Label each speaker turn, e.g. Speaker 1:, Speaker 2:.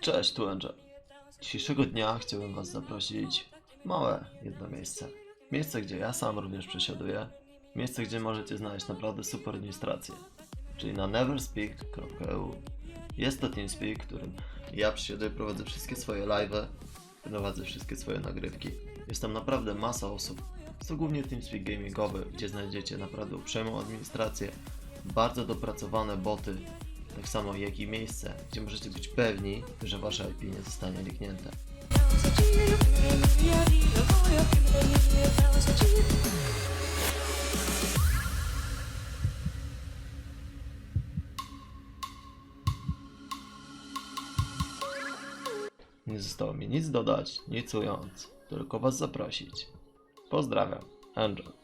Speaker 1: Cześć, tu Angel. Dzisiejszego dnia chciałbym Was zaprosić małe jedno miejsce. Miejsce, gdzie ja sam również przesiaduję. Miejsce, gdzie możecie znaleźć naprawdę super administrację. Czyli na neverspeak.eu. Jest to TeamSpeak, którym ja przesiaduję, prowadzę wszystkie swoje live'y, prowadzę wszystkie swoje nagrywki. Jest tam naprawdę masa osób. To głównie TeamSpeak gamingowy, gdzie znajdziecie naprawdę uprzejmą administrację, bardzo dopracowane boty, tak samo jak i miejsce, gdzie możecie być pewni, że wasze IP nie zostanie liknięte. Nie zostało mi nic dodać, nic ując, tylko was zaprosić. Pozdrawiam, Angel.